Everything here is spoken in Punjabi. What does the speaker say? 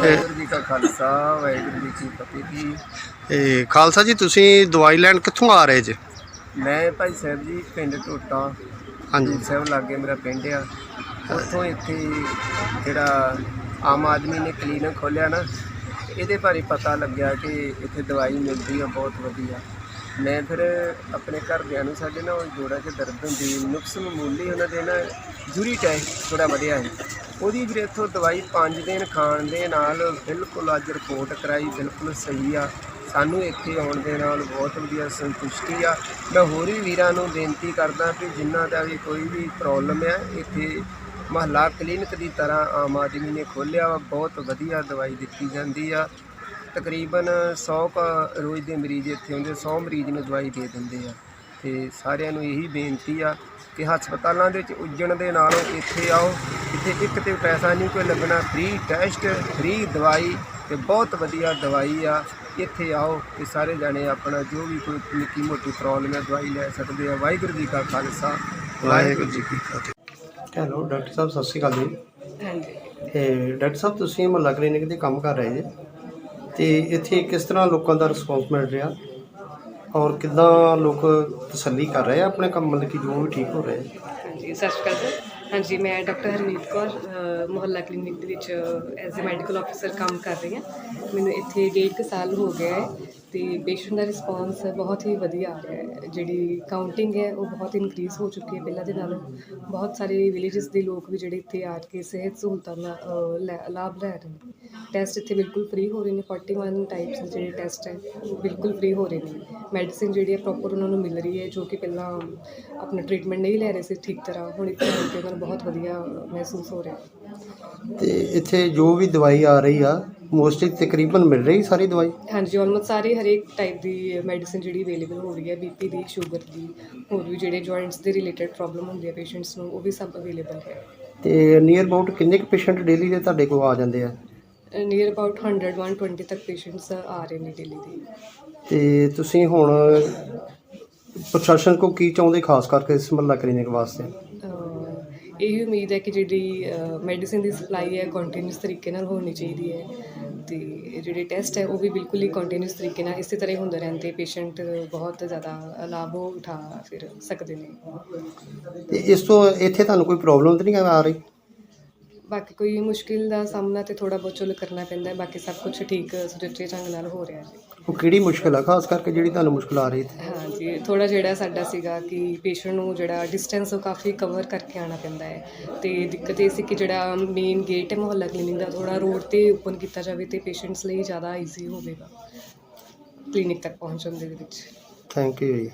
ਵਾਹਿਗੁਰੂ ਜੀ ਕਾ ਖਾਲਸਾ ਵਾਹਿਗੁਰੂ ਜੀ ਕੀ ਫਤਿਹ ਜੀ। ਇਹ ਖਾਲਸਾ ਜੀ ਤੁਸੀਂ ਦਵਾਈ ਲੈਣ ਕਿੱਥੋਂ ਆ ਰਹੇ ਜੇ? ਮੈਂ ਭਾਈ ਸਾਹਿਬ ਜੀ ਪਿੰਡ ਟੋਟਾ। ਹਾਂਜੀ। ਹਜ਼ੂਰ ਸਾਹਿਬ ਲਾਗੇ ਮੇਰਾ ਪਿੰਡ ਆ। ਉੱਥੋਂ ਇੱਥੇ ਜਿਹੜਾ ਆਮ ਆਦਮੀ ਨੇ ਕਲੀਨਿਕ ਖੋਲਿਆ ਨਾ ਇਹਦੇ ਬਾਰੇ ਪਤਾ ਲੱਗਿਆ ਕਿ ਇੱਥੇ ਦਵਾਈ ਮਿਲਦੀ ਆ ਬਹੁਤ ਵਧੀਆ। ਮੈਂ ਫਿਰ ਆਪਣੇ ਘਰਦਿਆਂ ਨੂੰ, ਸਾਡੇ ਨਾਲ ਜੋੜਾਂ 'ਚ ਦਰਦ ਹੁੰਦੀ, ਨੁਕਸ ਮਾਮੂਲੀ ਉਹਨਾਂ ਦੇ ਨਾ ਜੂਰੀ ਟੈਸਟ ਥੋੜਾ ਵਧਿਆ ਹੈ। ਉਹਦੀ ਵੀਰੇ ਇੱਥੋਂ ਦਵਾਈ 5 ਦਿਨ ਖਾਣ ਦੇ ਨਾਲ ਬਿਲਕੁਲ ਅੱਜ ਰਿਪੋਰਟ ਕਰਾਈ, ਬਿਲਕੁਲ ਸਹੀ ਆ। ਸਾਨੂੰ ਇੱਥੇ ਆਉਣ ਦੇ ਨਾਲ ਬਹੁਤ ਵਧੀਆ ਸੰਤੁਸ਼ਟੀ ਆ। ਮੈਂ ਹੋਰ ਵੀ ਵੀਰਾਂ ਨੂੰ ਬੇਨਤੀ ਕਰਦਾ ਕਿ ਜਿਨ੍ਹਾਂ ਦਾ ਵੀ ਕੋਈ ਵੀ ਪ੍ਰੋਬਲਮ ਹੈ ਇੱਥੇ ਮਹੱਲਾ ਕਲੀਨਿਕ ਦੀ ਤਰ੍ਹਾਂ ਆਮ ਆਦਮੀ ਨੇ ਖੋਲ੍ਹਿਆ ਵਾ, ਬਹੁਤ ਵਧੀਆ ਦਵਾਈ ਦਿੱਤੀ ਜਾਂਦੀ ਆ। ਤਕਰੀਬਨ 100 ਕੁ ਰੋਜ਼ ਦੇ ਮਰੀਜ਼ ਇੱਥੇ ਆਉਂਦੇ 100 ਮਰੀਜ਼ ਨੂੰ ਦਵਾਈ ਦੇ ਦਿੰਦੇ ਆ। ਤੇ ਸਾਰਿਆਂ ਨੂੰ ਇਹੀ ਬੇਨਤੀ ਆ ਕਿ ਹਸਪਤਾਲਾਂ ਦੇ ਵਿੱਚ ਉੱਜਣ ਦੇ ਨਾਲੋਂ ਇੱਥੇ ਆਓ ਇੱਥੇ ਇੱਕ ਤੇ ਪੈਸਾ ਨਹੀਂ ਕੋਈ ਲੱਗਣਾ ਫ੍ਰੀ ਟੈਸਟ ਫ੍ਰੀ ਦਵਾਈ ਤੇ ਬਹੁਤ ਵਧੀਆ ਦਵਾਈ ਆ। ਇੱਥੇ ਆਓ ਤੇ ਸਾਰੇ ਜਾਣੇ ਆਪਣਾ ਜੋ ਵੀ ਕੋਈ ਨਿੱਕੀ ਮੋਟੀ ਪ੍ਰੋਬਲਮ ਹੈ ਦਵਾਈ ਲੈ ਸਕਦੇ ਆ। ਵਾਹਿਗੁਰੂ ਜੀ ਕਾ ਖਾਲਸਾ ਵਾਹਿਗੁਰੂ ਜੀ ਕੀ ਫਤਿਹ। ਹੈਲੋ ਡਾਕਟਰ ਸਾਹਿਬ ਸਤਿ ਸ਼੍ਰੀ ਅਕਾਲ ਜੀ। ਹਾਂਜੀ। ਇਹ ਡਾਕਟਰ ਸਾਹਿਬ ਤੁਸੀਂ ਮੁਹੱਲਾ ਕਲੀਨਿਕ ਦੇ ਕੰਮ ਕਰ ਰਹੇ ਜੇ? ਤੇ ਇੱਥੇ ਕਿਸ ਤਰ੍ਹਾਂ ਲੋਕਾਂ ਦਾ ਰਿਸਪੌਂਸ ਮਿਲ ਰਿਹਾ? ਔਰ ਕਿੱਦਾਂ ਲੋਕ ਤਸੱਲੀ ਕਰ ਰਹੇ ਆ ਆਪਣੇ ਕੰਮ, ਮਤਲਬ ਕਿ ਜੋ ਵੀ ਠੀਕ ਹੋ ਰਿਹਾ? ਹੈ ਹਾਂਜੀ, ਸਤਿ ਸ਼੍ਰੀ ਅਕਾਲ ਸਰ ਹਾਂਜੀ, ਮੈਂ ਡਾਕਟਰ ਹਰਮੀਤ ਕੌਰ ਮੁਹੱਲਾ ਕਲੀਨਿਕ ਦੇ ਵਿੱਚ ਐਜ਼ ਅ ਮੈਡੀਕਲ ਆਫੀਸਰ ਕੰਮ ਕਰ ਰਹੀ ਹਾਂ। ਮੈਨੂੰ ਇੱਥੇ ਡੇਢ ਕੁ ਸਾਲ ਹੋ ਗਿਆ ਹੈ। ਤੇ ਪੇਸ਼ੈਂਟ ਦਾ ਰਿਸਪੌਂਸ ਬਹੁਤ ਹੀ ਵਧੀਆ ਆ ਰਿਹਾ ਹੈ। ਜਿਹੜੀ ਕਾਊਂਟਿੰਗ ਹੈ ਉਹ ਬਹੁਤ ਇਨਕਰੀਜ਼ ਹੋ ਚੁੱਕੀ ਹੈ ਪਹਿਲਾਂ ਦੇ ਨਾਲੋਂ। ਬਹੁਤ ਸਾਰੇ ਵਿਲੇजेस ਦੇ ਲੋਕ ਵੀ ਜਿਹੜੇ ਇੱਥੇ ਆ ਕੇ ਸਿਹਤ ਸਹੂਲਤਾਂ ਦਾ ਅ, ਲੈ- ਲਾਭ ਲੈ ਰਹੇ ਨੇ। ਟੈਸਟ ਇੱਥੇ ਬਿਲਕੁਲ ਫ੍ਰੀ ਹੋ ਰਹੇ ਨੇ। 41 ਟਾਈਪਸ ਦੇ ਜਿਹੜੇ ਟੈਸਟ ਹੈ ਉਹ ਬਿਲਕੁਲ ਫ੍ਰੀ ਹੋ ਰਹੇ ਨੇ। ਮੈਡੀਸਿਨ ਜਿਹੜੀ ਹੈ ਪ੍ਰੋਪਰ ਉਹਨਾਂ ਨੂੰ ਮਿਲ ਰਹੀ ਹੈ ਜੋ ਕਿ ਪਹਿਲਾਂ ਆਪਣਾ ਟ੍ਰੀਟਮੈਂਟ ਨਹੀਂ ਲੈ ਰਹੇ ਸੀ ਠੀਕ ਤਰ੍ਹਾਂ। ਹੁਣ ਇੱਥੇ ਆ ਕੇ ਉਹਨਾਂ ਨੂੰ ਬਹੁਤ ਵਧੀਆ ਮਹਿਸੂਸ ਹੋ ਰਿਹਾ ਤੇ ਇੱਥੇ ਜੋ ਵੀ ਦਵਾਈ ਆ ਰਹੀ ਆ ਮੋਸਟਲੀ ਤਕਰੀਬਨ ਮਿਲ ਰਹੀ ਸਾਰੀ ਦਵਾਈ? ਹਾਂਜੀ ਆਲਮੋਸਟ ਸਾਰੇ ਹਰੇਕ ਟਾਈਪ ਦੀ ਮੈਡੀਸਿਨ ਜਿਹੜੀ ਅਵੇਲੇਬਲ ਹੋ ਰਹੀ ਹੈ ਬੀਪੀ ਦੀ ਸ਼ੂਗਰ ਦੀ ਹੋਰ ਵੀ ਜਿਹੜੇ ਜੁਆਇੰਟਸ ਦੇ ਰਿਲੇਟਡ ਪ੍ਰੋਬਲਮ ਹੁੰਦੀ ਹੈ ਪੇਸ਼ੈਂਟਸ ਨੂੰ ਉਹ ਵੀ ਸਭ ਅਵੇਲੇਬਲ ਹੈ। ਤੇ ਨੀਅਰ ਅਬਾਊਟ ਕਿੰਨੇ ਕੁ ਪੇਸ਼ੈਂਟ ਡੇਲੀ ਦੇ ਤੁਹਾਡੇ ਕੋਲ ਆ ਜਾਂਦੇ ਆ? ਨੀਅਰ ਅਬਾਊਟ 100 120 ਤੱਕ ਪੇਸ਼ੈਂਟਸ ਆ ਰਹੇ ਨੇ ਡੇਲੀ ਦੇ। ਤੇ ਤੁਸੀਂ ਹੁਣ ਪ੍ਰਸ਼ਾਸਨ ਕੋ ਕੀ ਚਾਹੁੰਦੇ ਖਾਸ ਕਰਕੇ ਇਸ ਮੁਹੱਲਾ ਕਲੀਨਿਕ ਵਾਸਤੇ? ਇਹੀ ਉਮੀਦ ਹੈ ਕਿ ਜਿਹੜੀ ਮੈਡੀਸਿਨ ਦੀ ਸਪਲਾਈ ਹੈ ਕੰਟੀਨਿਊਸ ਤਰੀਕੇ ਨਾਲ ਹੋਣੀ ਚਾਹੀਦੀ ਹੈ ਤੇ ਜਿਹੜੇ ਟੈਸਟ ਹੈ, ਉਹ ਵੀ ਬਿਲਕੁਲ ਹੀ ਕੰਟੀਨਿਊਸ ਤਰੀਕੇ ਨਾਲ ਇਸੇ ਤਰ੍ਹਾਂ ਹੀ ਹੁੰਦੇ ਰਹਿੰਦੇ ਪੇਸ਼ੈਂਟ ਬਹੁਤ ਜ਼ਿਆਦਾ ਲਾਭ ਉਠਾ ਫਿਰ ਸਕਦੇ ਨੇ। ਤੇ ਇਸ ਤੋਂ ਇੱਥੇ ਤੁਹਾਨੂੰ ਕੋਈ ਪ੍ਰੋਬਲਮ ਤਾਂ ਨਹੀਂ ਆ ਰਹੀ? ਬਾਕੀ ਕੋਈ ਮੁਸ਼ਕਿਲ ਦਾ ਸਾਹਮਣਾ ਤੇ ਥੋੜਾ ਬਹੁਤ ਚਲੋ ਕਰਨਾ ਪੈਂਦਾ ਹੈ ਬਾਕੀ ਸਭ ਕੁਝ ਠੀਕ ਸੁਚੱਜੇ ਢੰਗ ਨਾਲ ਹੋ ਰਿਹਾ ਜੀ। ਉਹ ਕਿਹੜੀ ਮੁਸ਼ਕਿਲ ਆ? ਖਾਸ ਕਰਕੇ ਜਿਹੜੀ ਤੁਹਾਨੂੰ ਮੁਸ਼ਕਿਲ ਆ ਰਹੀ ਇੱਥੇ? ਹਾਂਜੀ ਥੋੜਾ ਜਿਹੜਾ ਸਾਡਾ ਸੀਗਾ ਕਿ ਪੇਸ਼ੈਂਟ ਨੂੰ ਜਿਹੜਾ ਡਿਸਟੈਂਸ ਉਹ ਕਾਫੀ ਕਵਰ ਕਰਕੇ ਆਉਣਾ ਪੈਂਦਾ ਹੈ। ਤੇ ਦਿੱਕਤ ਇਹ ਸੀ ਕਿ ਜਿਹੜਾ ਮੇਨ ਗੇਟ ਹੈ ਮੁਹੱਲਾ ਕਲੀਨਿਕ ਦਾ ਥੋੜਾ ਰੋਡ ਤੇ ਓਪਨ ਕੀਤਾ ਜਾਵੇ ਤੇ ਪੇਸ਼ੈਂਟਸ ਲਈ ਜ਼ਿਆਦਾ ਈਜ਼ੀ ਹੋਵੇਗਾ। ਕਲੀਨਿਕ ਤੱਕ ਪਹੁੰਚਣ ਦੇ ਵਿੱਚ। ਥੈਂਕ ਯੂ ਜੀ।